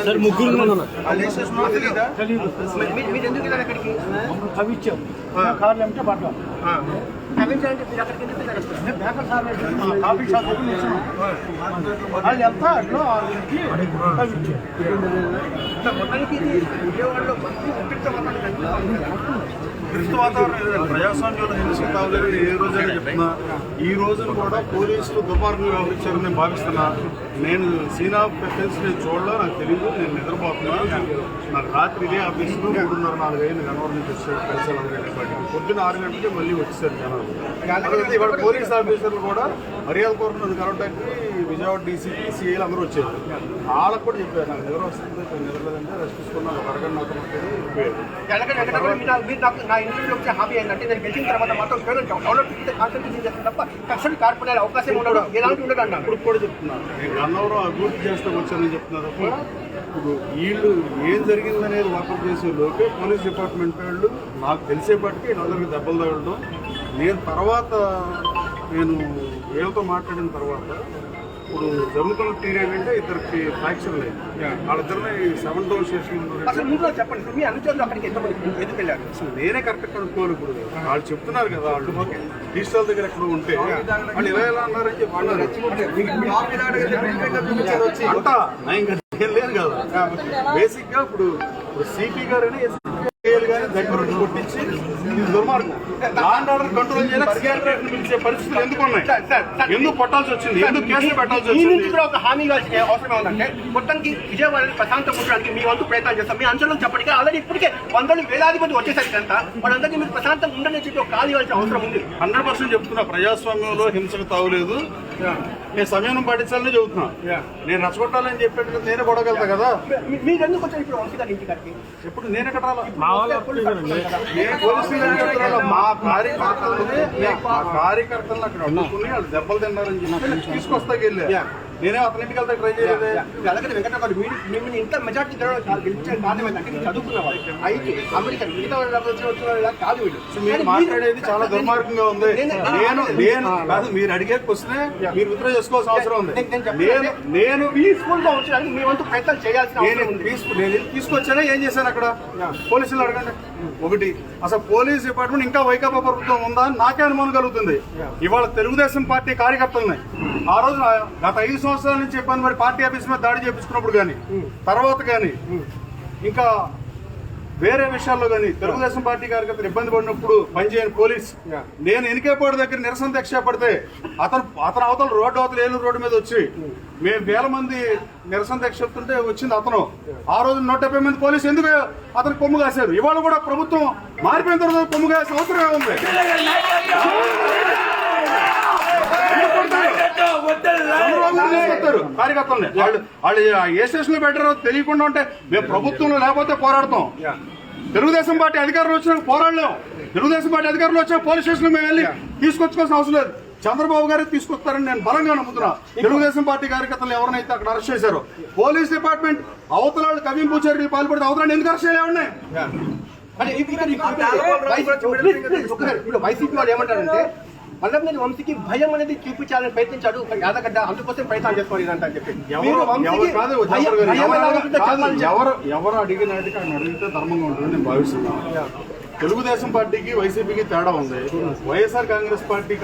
Sir ముగ్గురు? మీరు ఎందుకు వెళ్ళారు అక్కడికి? ఆ. కార్లు ఏమంటే పడ్డాం కవించాలంటే మీరు అక్కడికి ఎందుకు వెళ్ళారు బేకర్ సార్ కాఫీ షాప్ వాళ్ళు ఎంత అట్లా సో మొత్తానికి ఇది విజయవాడలో కనిపిస్తుంది. క్రిస్తు వాతావరణం ప్రజాస్వామ్యంలో హింస తాగలేదని ఏ రోజైనా చెప్తున్నా ఈ రోజున కూడా పోలీసులు దుర్మార్గంగా వ్యవహరించారని నేను భావిస్తున్నా. నేను సీనా పెన్స్ నేను చూడలే నాకు తెలియదు నేను నిద్రపోతున్నా నాకు రాత్రి ఇదే ఆఫీసులో మూడున్నర నాలుగు అయింది గనవరం నుంచి వచ్చారు పొద్దున్న ఆరు గంటలకి మళ్ళీ వచ్చేసారు జనాలు. ఇవాళ పోలీస్ ఆఫీసర్లు కూడా మర్యాద కోరుతున్నది కలవటానికి విజయవాడ డీసీపీ సీఐలు అందరూ వచ్చారు. వాళ్ళకు కూడా చెప్పారు నాకు నిద్ర వస్తుంది కొంచెం నిద్రలేదంటే రెస్ట్ తీసుకున్నాను ఒక అరగంట నాకు- ఏంటంటే నేను గెలిచిన తర్వాత మాత్రం కేవలం డెవలప్ కాన్సన్ట్రేషన్ చేస్తాను తప్ప కక్షలు కార్పొరేట్ అవకాశం ఉండదు. ఎలాంటి ఉండదు అన్నాను. ఇప్పుడు కూడా చెప్తున్నా నేను గన్నవరం అభివృద్ధి చేస్తాం వచ్చానని చెప్తున్నా తప్ప ఇప్పుడు వీళ్ళు ఏం జరిగిందనేది వాకప్ చేసే లోపే పోలీస్ డిపార్ట్మెంట్ వాళ్ళు నాకు తెలిసేపటికి వీళ్ళందరికీ దెబ్బలు తగలడం. నేను తర్వాత నేను వీళ్ళతో మాట్లాడిన తర్వాత ఇప్పుడు జరుగుతున్న తీరు ఏంటంటే ఇద్దరికి ఫ్రాక్చర్ లేదు వాళ్ళిద్దరిని సెవెన్ టౌన్ స్టేషన్ అసలు ముందు చెప్పండి మీ అనుచరులు అక్కడికి ఎంతమంది ఎందుకు వెళ్ళారు? అసలు నేనే కరెక్ట్ కనుక్కోవాలి ఇప్పుడు. వాళ్ళు చెప్తున్నారు కదా వాళ్ళు డిజిటల్ దగ్గర ఎక్కడ ఉంటే. వాళ్ళు ఇలా ఎలా అన్నారని చెప్పి అన్నారు. అంతా నా ఇంకా ఏం లేదు కదా. బేసిక్గా ఇప్పుడు ఇప్పుడు సిపి గారని SPL గారి దగ్గర నుంచి కొట్టించి ఇది దుర్మార్గం. లాండ్ ఆర్డర్ కంట్రోల్ చేయడానికి సిఆర్పీఎఫ్ పిలిచే పరిస్థితులు ఎందుకు ఉన్నాయి. ఎందుకు కొట్టాల్సి వచ్చింది? ఎందుకు కేసులు పెట్టాల్సి మీ నుంచి వచ్చింది కూడా ఒక హామీ ఇవ్వాల్సిన అవసరం ఏమంటే మొత్తానికి విజయవాడని ప్రశాంతం ఉండడానికి మీ వంతు ప్రయత్నం చేస్తాం. మీ అంచనాలు చెప్పడానికి ఆల్రెడీ ఇప్పటికే వందలు వేలాది మంది వచ్చేసరికి అంతా వాళ్ళందరికీ మీరు ప్రశాంతం ఉండని చెప్పి ఒక కాల్ ఇవ్వాల్సిన అవసరం ఉంది. హండ్రెడ్ పర్సెంట్ చెప్తున్నా ప్రజాస్వామ్యంలో హింసకు తావులేదు. నేను సమయం పాటించాలని చెబుతున్నా. నేను రచ్చగొట్టాలని చెప్పేట్టుగా నేనే కొడగలుగుతా కదా? మీ- మీరు ఎందుకు వచ్చారు ఇప్పుడు వంశీ గారి ఇంటికి ఇప్పుడు నేను ఎక్కడ? మా కార్యకర్తలని మా కార్యకర్తలను అక్కడ వాళ్ళు దెబ్బలు తిన్నారని చెప్పి తీసుకొస్తాకి వెళ్ళా నేనే ఇంటికి వెళ్తా ట్రై చేయలేదే. అలాగే వెంకట గారు మీరు మిమ్మల్ని ఇంత మెజార్టీ గెలిచే కారణం ఏంటంటే మీరు చదువుకున్న వాళ్ళు అయితే అమెరికా మిగతా వాళ్ళు వచ్చిన కాదు వీళ్ళు. సో మీరు మాట్లాడేది చాలా దుర్మార్గంగా ఉంది. నేను నేను కాదు మీరు అడిగే క్వశ్చన్ మీరు విత్డ్రా చేసుకోవాల్సిన అవసరం ఉంది. నేను నేను పీస్ఫుల్గా ఉంచడానికి మీ వంతు ప్రయత్నం చేయాల్సిన నేను తీసుకు నేను తీసుకొచ్చానా? ఏం చేశాను అక్కడ? పోలీసులు అడగండి. ఒకటి. అసలు పోలీస్ డిపార్ట్మెంట్ ఇంకా వైకాపా ప్రభుత్వం ఉందా అని నాకే అనుమానం కలుగుతుంది. ఇవాళ తెలుగుదేశం పార్టీ కార్యకర్తలని ఆ రోజు గత ఐదు సంవత్సరాల నుంచి చెప్పాను మరి పార్టీ ఆఫీస్ మీద దాడి చేపించుకున్నప్పుడు కానీ తర్వాత కానీ ఇంకా వేరే విషయాల్లో కానీ తెలుగుదేశం పార్టీ కార్యకర్తలు ఇబ్బంది పడినప్పుడు పనిచేయని పోలీస్ నేను ఎనికేపాడు దగ్గర నిరసన దీక్ష పడితే అతను అతను అవతల రోడ్డు అవతల ఏలూరు రోడ్డు మీద వచ్చి మేము వేల మంది నిరసన దీక్ష చెప్తుంటే వచ్చింది అతను ఆ రోజు నూట డెబ్బై మంది పోలీసు ఎందుకు అతను కొమ్ము కాశారు ఇవాళ కూడా ప్రభుత్వం మారిపోయిన తర్వాత కొమ్ము కాసిన అవసరమే ఉంది ఎందుకు కొడతారు? చంద్రబాబు నాయుడు తీసుకొస్తారు కార్యకర్తల్ని వాళ్ళు వాళ్ళు ఏ స్టేషన్లో పెట్టారో తెలియకుండా ఉంటే మేము ప్రభుత్వంలో లేకపోతే పోరాడతాం తెలుగుదేశం పార్టీ అధికారులు వచ్చినా పోరాడలేం తెలుగుదేశం పార్టీ అధికారులు వచ్చినా పోలీస్ స్టేషన్ మేము వెళ్ళి తీసుకొచ్చుకోవాల్సిన అవసరం లేదు చంద్రబాబు గారు తీసుకొస్తారని నేను బలంగా నమ్ముతున్నా తెలుగుదేశం పార్టీ కార్యకర్తలు ఎవరినైతే అక్కడ అరెస్ట్ చేశారో పోలీస్ డిపార్ట్మెంట్ అవతల వాళ్ళు కవింపు చర్యలు పాల్పడితే అవతల ఎందుకు అరెస్ట్ ఇప్పుడు వైసీపీ వాళ్ళు ఏమంటారంటే వల్లభనేని వంశీకి భయం అనేది చూపించాలని ప్రయత్నించాడు. యాదగడ్డ అందుకోసం ప్రయత్నం చేసుకోవాలి ఇదంతా అని చెప్పి. ఎవరు ఆయన అడిగితే ధర్మంగా ఉంటుంది నేను భావిస్తున్నాను. తెలుగుదేశం పార్టీకి వైసీపీకి తేడా ఉంది. వైఎస్ఆర్ కాంగ్రెస్ పార్టీ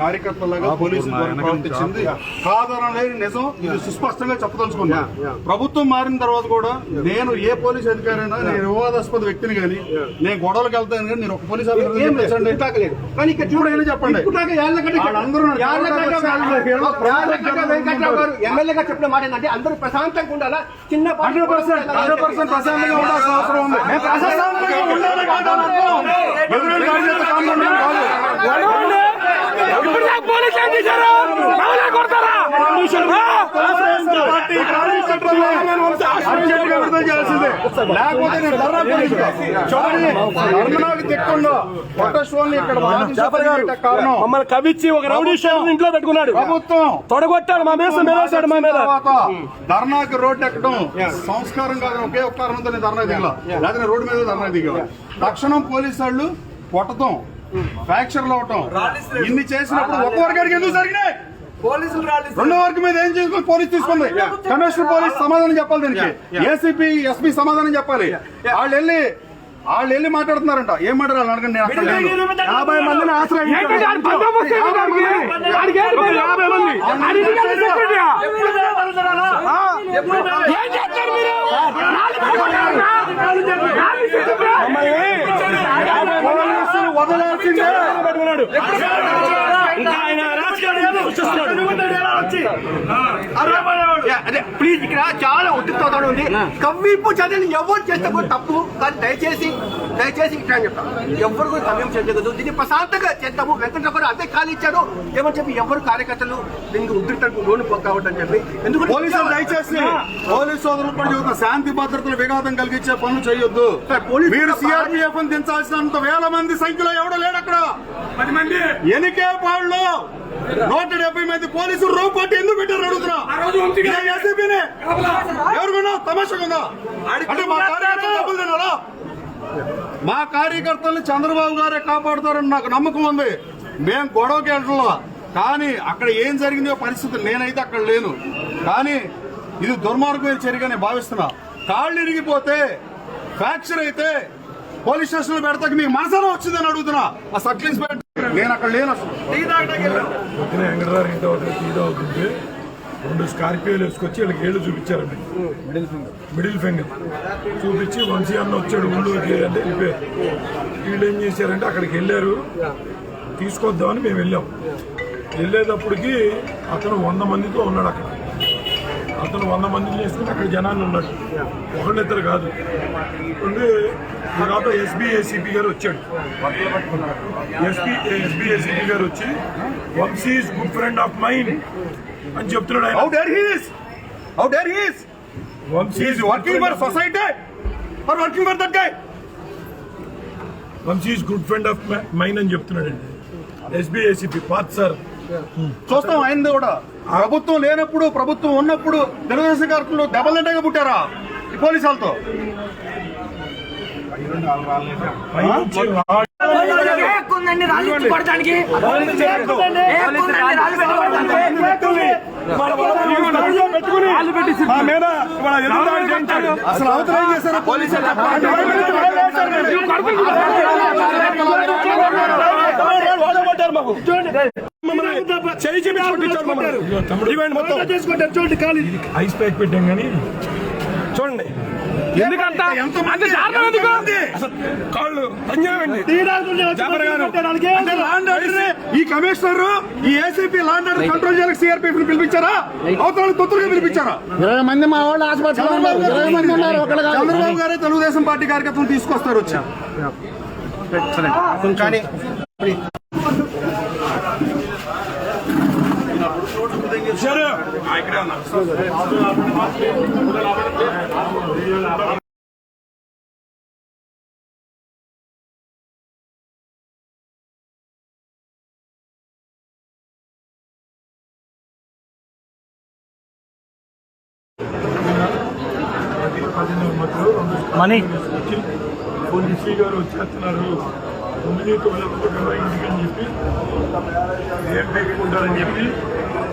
కార్యకర్తలుగా పోలీసులు ప్రవర్తించింది కాదనలేదు నిజం ఇది సుస్పష్టంగా చెప్పదలుచుకున్నా. ప్రభుత్వం మారిన తర్వాత కూడా నేను ఏ పోలీస్ అధికారైనా నేను వివాదాస్పద వ్యక్తిని కానీ నేను గొడవలకు వెళ్తాను కానీ నేను ఒక పోలీస్ లేదు. కానీ ఇక్కడ అయినా చెప్పండి. ఎమ్మెల్యేగా చెప్పిన మాట ఏంటంటే అందరూ ప్రశాంతంగా ఉండాలా? చిన్న పర్సెంట్ ప్రశాంతంగా ఉండాల్సిన అవసరం ఉంది. ఇప్పుడు పోలీసులు ఏం చేశారు మమ్మల్ని కొడతారా పార్టీ కార్యకర్తలను విడుదల చేయాల్సిందే. లేకపోతే నేను ధర్నా. చూడండి, దిక్కుండా ప్రొటెస్ట్ ఇక్కడ కారణం. మమ్మల్ని కవిచ్చి ఒక రౌడీ షేర్ ఇంట్లో పెట్టుకున్నాడు. ప్రభుత్వం. తొడగొట్టాడు మా మీద మేలేశాడు మా మీద. ధర్నాకి రోడ్డు ఎక్కడం సంస్కారం కాదు ఒకే ఒక్క కారణంతో నేను ధర్నా దిగల. నేను రోడ్డు మీద ధర్నా దిగల తక్షణం పోలీసు వాళ్ళు కొట్టడం ఫ్రాక్చర్లు అవటం ఇన్ని చేసినప్పుడు ఒక వర్గానికి ఎందుకు జరిగినాయి? పోలీసులు రెండో వర్గం మీద ఏం చేసుకుని పోలీస్ తీసుకుంది. కమిషనర్ పోలీస్ సమాధానం చెప్పాలి దీనికి. ఏసీపీ ఎస్పీ సమాధానం చెప్పాలి. వాళ్ళు వెళ్ళి వాళ్ళు వెళ్ళి మాట్లాడుతున్నారంట. ఏం మాట్లాడాలి? అడగండి. యాభై మందిని ఏంటంటే ఆడు బందోబస్తు అదే ప్లీజ్ ఇక్కడ చాలా ఉత్తుతో ఉంది. కవ్వింపు చర్యలు ఎవరు చేస్తే కూడా తప్పు. కానీ దయచేసి దయచేసి ఇక్కడ అని చెప్తాను ఎవరు కూడా కవ్వింపు చేయలేదు దీన్ని ప్రశాంతంగా చేద్దాము. వెంకట కూడా అదే ఖాళీ ఇచ్చారు ఏమని చెప్పి ఎవరు కార్యకర్తలు దీనికి ఉద్రిక్తకు లోను కావద్దని చెప్పి. ఎందుకంటే పోలీసులు దయచేసి పోలీసు సోదరులు కూడా శాంతి భద్రతలు విఘాతం కలిగించే పనులు చేయొద్దు. మీరు సిఆర్పిఎఫ్ దించాల్సినంత వేల మంది సంఖ్యలో ఎవడో లేడు అక్కడ? పది మంది. ఎనికే పాళ్ళు నూట డెబ్బై మంది పోలీసులు రూపాటి ఎందుకు పెట్టారు అడుగుతున్నా. తమాషగా ఉందా అంటే మా కార్యకర్తలు డబ్బులు తినాలా? మా కార్యకర్తల్ని చంద్రబాబు గారే కాపాడుతారని నాకు నమ్మకం ఉంది. మేం గొడవకి వెళ్ళట్లా కానీ అక్కడ ఏం జరిగిందో పరిస్థితి నేనైతే అక్కడ లేను. కానీ ఇది దుర్మార్గమైన చర్యగానే భావిస్తున్నా. కాళ్ళు ఇరిగిపోతే ఫ్రాక్చర్ అయితే పోలీస్ స్టేషన్లో పెడతాకి మీకు మనసారా వచ్చిందని అడుగుతున్నా. ఆ సబ్ ఇన్స్పెక్టర్ నేను అక్కడ లేను అసలు. పొద్దున వెంకటరావు ఇంటి ఒకటి టీదో అవుతుంటే రెండు స్కార్పియోలు వేసుకొచ్చి వీళ్ళకి ఏళ్ళు చూపించారండి మిడిల్ ఫింగర్ చూపించి వంశీ అన్న వచ్చాడు ముందు అంటే వెళ్ళిపోయారు. వీళ్ళు ఏం చేశారంటే అక్కడికి వెళ్ళారు. తీసుకొద్దామని మేము వెళ్ళాం. వెళ్ళేటప్పటికి అతను వంద మందితో ఉన్నాడు అక్కడ. అతను వంద మందిని చేసుకుని అక్కడ జనాలు ఉన్నాడు ఒకళ్ళిద్దరు కాదు. ఉండి తర్వాత ఎస్బీ ఏసీపీ గారు వచ్చాడు. ఎస్పీ ఎస్బీ ఏసీపీ గారు వచ్చి Vamshi is good friend of mind అని చెప్తున్నాడు హౌ ఆయన Vamshi working for society for working for that guy Vamshi is good friend of mind అని చెప్తున్నాడండి. ఎస్బీ ఏసీపీ పాత్ సార్. చూస్తాం అయింది కూడా. ప్రభుత్వం లేనప్పుడు ప్రభుత్వం ఉన్నప్పుడు తెలుగుదేశం కార్యక్రమంలో దెబ్బలంటగా పుట్టారా? ఈ పోలీసు వాళ్ళతో పైన వచ్చి ఏక్కుందండి రాళ్ళు ఇచ్చి కొడటానికి ఏక్కుందండి రాళ్ళు పెట్టి కొడటానికి మా మీద ఇవాళ ఎదురుదాడి చేయించాడు. అసలు అవతల ఏం చేశారు చేయి. ఐస్ ప్యాక్ పెట్టాం కానీ చూడండి. ఎందుకంత? అంత దారుణం ఎందుకు? కాళ్ళు ఈ కమిషనర్ ఈ ACP law and order control చేయాలి సిఆర్పీఎఫ్ పిలిపించారా? అవతల తొత్తులుగా పిలిపించారా? ఇరవై మంది మా వాళ్ళు కాదు. చంద్రబాబు గారే తెలుగుదేశం పార్టీ కార్యకర్తలు తీసుకొస్తారు వచ్చి. కానీ ఇక్కడే ఉన్నా మనీ పోలీసీ గారు వచ్చేస్తున్నారు. తొమ్మిది తొమ్మిది ఇంటికి అని చెప్పి. ఏం పెట్టుకుంటారని చెప్పి.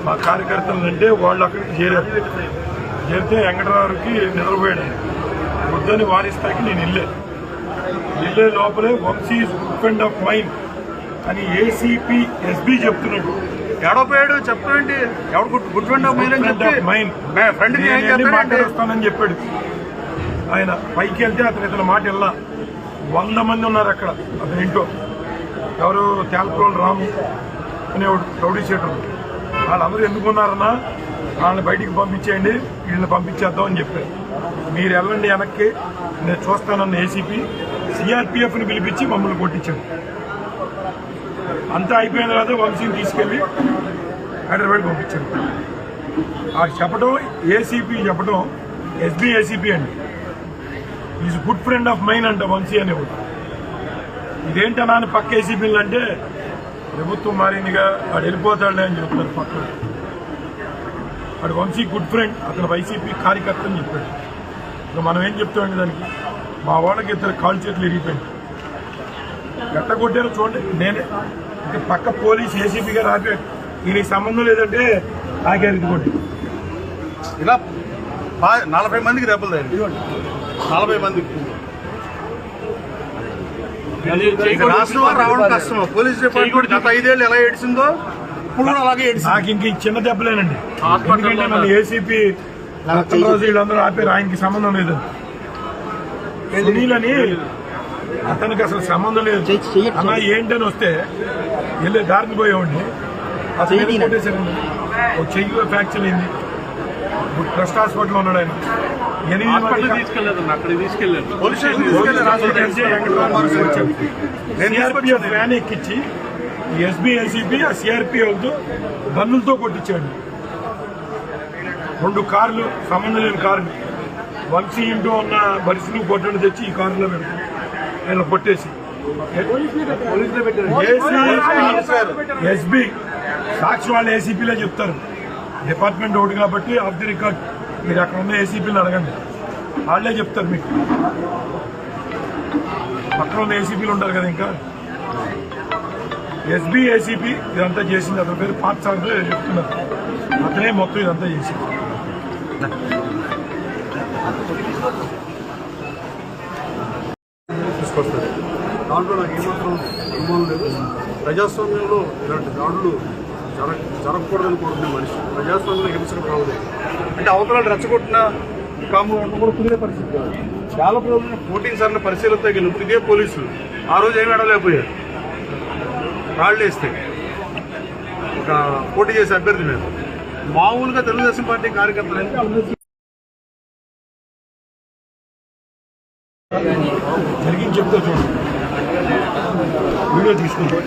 మా కార్యకర్తలు అంటే వాళ్ళు అక్కడికి చేరారు. చేరితే వెంకటరావుకి నిద్రపోయాడు. వద్దని వారిస్తాకి నేను వెళ్ళే. వెళ్ళే లోపలే వంశీ ఫ్రెండ్ ఆఫ్ మైండ్ అని ఏసీపీ ఎస్బీ చెప్తున్నాడు. ఎడపోయాడు చెప్పండి ఎవడు good good friend of mind అని ఫ్రెండ్ చెప్పి మైండ్ మాట్లాడొస్తానని చెప్పాడు. ఆయన పైకి వెళ్తే అతను ఇతని మాట వెళ్ళా వంద మంది ఉన్నారు అక్కడ. అతని ఇంట్లో ఎవరు? తేలకోలు రాము అనేవాడు రౌడీ షీటర్. వాళ్ళందరూ ఎందుకున్నారన్నా వాళ్ళని బయటికి పంపించేయండి వీళ్ళని పంపించేద్దాం అని చెప్పారు. మీరు వెళ్ళండి వెనక్కి నేను చూస్తానన్న ఏసీపీ సిఆర్పిఎఫ్ని పిలిపించి మమ్మల్ని కొట్టించాడు అంతా అయిపోయిన తర్వాత వంశీని తీసుకెళ్ళి హైదరాబాద్ పంపించాడు ఆ చెప్పడం ఏసీపీ చెప్పడం ఎస్బీ ఏసీపీ అండి. Is good friend of mine అంట వంశీ అనేవాడు. ఇదేంటన్నా అని పక్క ఏసీపీలు అంటే ప్రభుత్వం మారిందిగా వాడు వెళ్ళిపోతాడులే అని చెప్తారు పక్కన. వాడు వంశీ గుడ్ ఫ్రెండ్ అతను వైసీపీ కార్యకర్త అని చెప్పాడు. ఇక మనం ఏం చెప్తామండి దానికి? మా వాళ్ళకి ఇద్దరు కాలు చేతులు ఇరిగిపోయింది ఎట్ట కొట్టారో చూడండి. నేనే ఇక పక్క పోలీస్ ఏసీపీ గారు ఆపాడు దీనికి సంబంధం లేదంటే నాకేది కొట్టి ఇలా నలభై మందికి దెబ్బలు తగిలి నలభై మందికి. రాష్ట్రంలో రావడం కష్టం. పోలీస్ డిపార్ట్మెంట్ గత ఐదేళ్ళు ఎలా ఏడిసిందో ఇప్పుడు కూడా అలాగే ఏడిసింది నాకు ఇంక చిన్న దెబ్బలేనండి. ఎందుకంటే మన ఏసీపీ రాజు వీళ్ళందరూ ఆపారు. ఆయనకి సంబంధం లేదు. అని అతనికి అసలు సంబంధం లేదు. అన్న ఏంటని వస్తే వెళ్ళే దారిని పోయేవాడిని. అసలు ఒక చెయ్యి ఫ్రాక్చర్ అయింది. ఇప్పుడు ట్రస్ట్ హాస్పిటల్లో ఉన్నాడు ఆయన. ఎనిమిది మంది పోలీస్ స్టేషన్ తీసుకెళ్ళి సిఆర్పిఎఫ్ వ్యాన్ ఎక్కించి ఎస్బీ ఆ గన్నులతో కొట్టించాడు. రెండు కార్లు సంబంధం లేని కార్లు. వన్ ఇంటూ ఉన్న బరిసిని కొట్టడం తెచ్చి ఈ కారులో పెడతాం వీళ్ళు కొట్టేసి. ఎస్బీ సాక్షి వాళ్ళు ఏసీపీలే చెప్తారు. డిపార్ట్మెంట్ ఒకటి కాబట్టి ఆఫ్ ది రికార్డ్. మీరు అక్కడ ఉన్న ఏసీపీలు అడగండి. వాళ్ళే చెప్తారు మీకు. అక్కడ ఉన్న ఏసీపీలు ఉంటారు కదా ఇంకా. ఎస్బీ ఏసీపీ ఇదంతా చేసింది. అతని పేరు పాత సాగు చెప్తున్నారు. అతనే మొత్తం ఇదంతా చేసింది. తీసుకొస్తారు దాంట్లో నాకు ఏమాత్రం అనుమానం లేదు. ప్రజాస్వామ్యంలో ఇలాంటి దాడులు జరగ జరగకూడదని కోరుతుంది మనిషి. ప్రజాస్వామ్యంలో హింసకు రావలేదు అంటే అవతల రెచ్చగొట్టిన కాము కూడా కుదిరే పరిస్థితి కాదు. చాలా ప్రజలు ఫోర్టీన్ సార్లు పరిశీలనతో గెలుపు ఇదే పోలీసులు. ఆ రోజు ఏమి అడలేకపోయారు రాళ్ళు వేస్తే. ఒక పోటీ చేసే అభ్యర్థి మీద మామూలుగా తెలుగుదేశం పార్టీ కార్యకర్తలు జరిగింది చెప్తా చూడండి. వీడియో తీసుకుంటాం.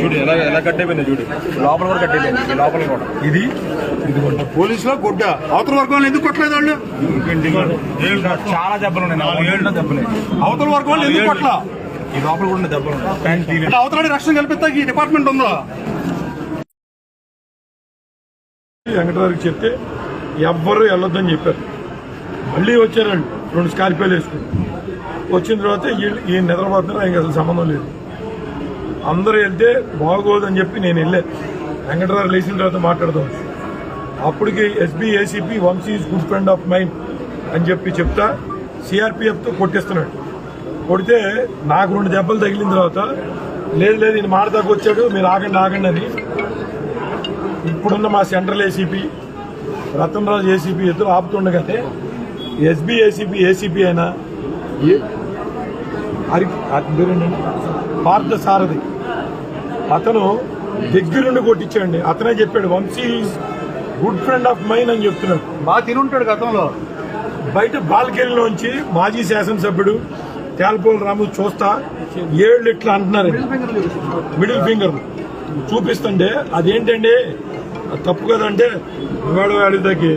చూడు ఎలా ఎలా కట్టయిపోయింది చూడు. లోపల కూడా కట్టయిపోయింది ఈ లోపల కూడా. ఇది? పోలీసులో గొడ్డ అవతల వర్గంలో ఎందుకు కొట్టలేదు వాళ్ళు? చాలా దెబ్బలు ఉన్నాయి. నాలుగేళ్ళు దెబ్బలు. అవతల వర్గం ఎందుకు కొట్ల ఈ లోపల కూడా దెబ్బలు ఉన్నాయి. అవతల రక్షణ కల్పిస్తా ఈ డిపార్ట్మెంట్ ఉందా? వెంకటరావుకి చెప్తే ఎవ్వరు వెళ్ళొద్దని చెప్పారు. మళ్ళీ వచ్చారండి రెండు స్కార్పియోలు వేసుకుని. వచ్చిన తర్వాత వీళ్ళు ఈ నిద్రపోతున్నారు. ఆయనకి అసలు సంబంధం లేదు. అందరూ వెళ్తే బాగోదని చెప్పి నేను వెళ్ళా. వెంకటరావు లేచిన తర్వాత మాట్లాడదాం. అప్పటికి SB ACP Vamshi is good friend of mind అని చెప్పి చెప్తా సిఆర్పిఎఫ్తో కొట్టేస్తున్నాడు. కొడితే నాకు రెండు దెబ్బలు తగిలిన తర్వాత లేదు లేదు ఈయన మాడదాకా వచ్చాడు మీరు ఆగండి ఆగండి అని. ఇప్పుడున్న మా central ACP Ratan Raju ACP ఇద్దరు ఆపుతుండగానే ఎస్బీ ఏసీపీ ఏసీపీ అయినా ఏ- హరి అతని దగ్గరుండి కొట్టించాడండి. అతనే చెప్పాడు Vamshi good friend of mine అని చెప్తున్నాడు. బాగా తినుంటాడు గతంలో. బయట బాల్కెళ్ళలోంచి మాజీ శాసనసభ్యుడు తేల్పోల రాము చూస్తా ఏళ్ళు ఇట్లా అంటున్నారండి. మిడిల్ ఫింగర్ చూపిస్తుంటే అదేంటండి? అది తప్పు కదంటే వాడు వాడి దగ్గర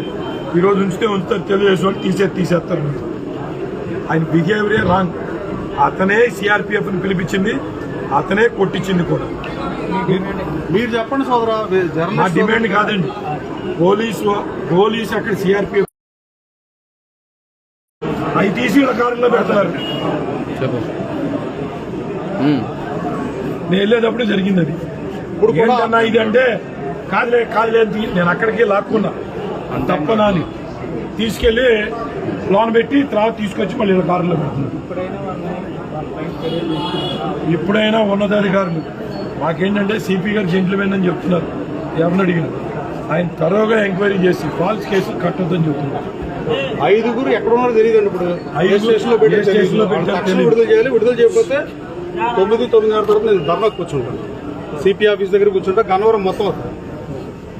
ఈ రోజు ఉంచితే ఉంచుతారు తెలుగుదేశం వాళ్ళు తీసే తీసేస్తారు. ఆయన బిహేవియర్ రాంగ్ అతనే సిఆర్పిఎఫ్ని పిలిపించింది అతనే కొట్టించింది కూడా. మీరు చెప్పండి సోదరా జర్నలిస్ట్ డిమాండ్ కాదండి. పోలీసు పోలీసు అక్కడ సిఆర్పిఎఫ్ అవి తీసి కారులో పెడతారు. నేను వెళ్ళేటప్పుడు జరిగింది అది. ఇప్పుడు కూడా- ఇది అంటే కాదులే కాదులే నేను అక్కడికి లాక్కున్నా. తప్పనా అని. తీసుకెళ్ళి లోన్ పెట్టి తర్వాత తీసుకొచ్చి మళ్ళీ కారులో పెడుతున్నారు ఎప్పుడైనా ఉన్నతాధికారులు. మాకేంటంటే సిపి గారు జెంట్లమెన్ అని చెప్తున్నారు. ఎవరిని అడిగిన. ఆయన తరోగా ఎంక్వైరీ చేసి ఫాల్స్ కేసులు కట్టొద్దని చెప్తున్నారు. ఐదుగురు ఎక్కడ ఉన్నారో తెలియదండి ఇప్పుడు. ఏ స్టేషన్లో. విడుదల చేయాలి. విడుదల చేయకపోతే తొమ్మిది తొమ్మిదిన్నర తర్వాత నేను ధర్నా కూర్చుంటాను. సిపి ఆఫీస్ దగ్గర కూర్చుంటా. గన్నవరం మొత్తం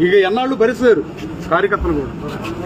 ఇక ఎన్నాళ్ళు భరిస్తారు కార్యకర్తలు కూడా.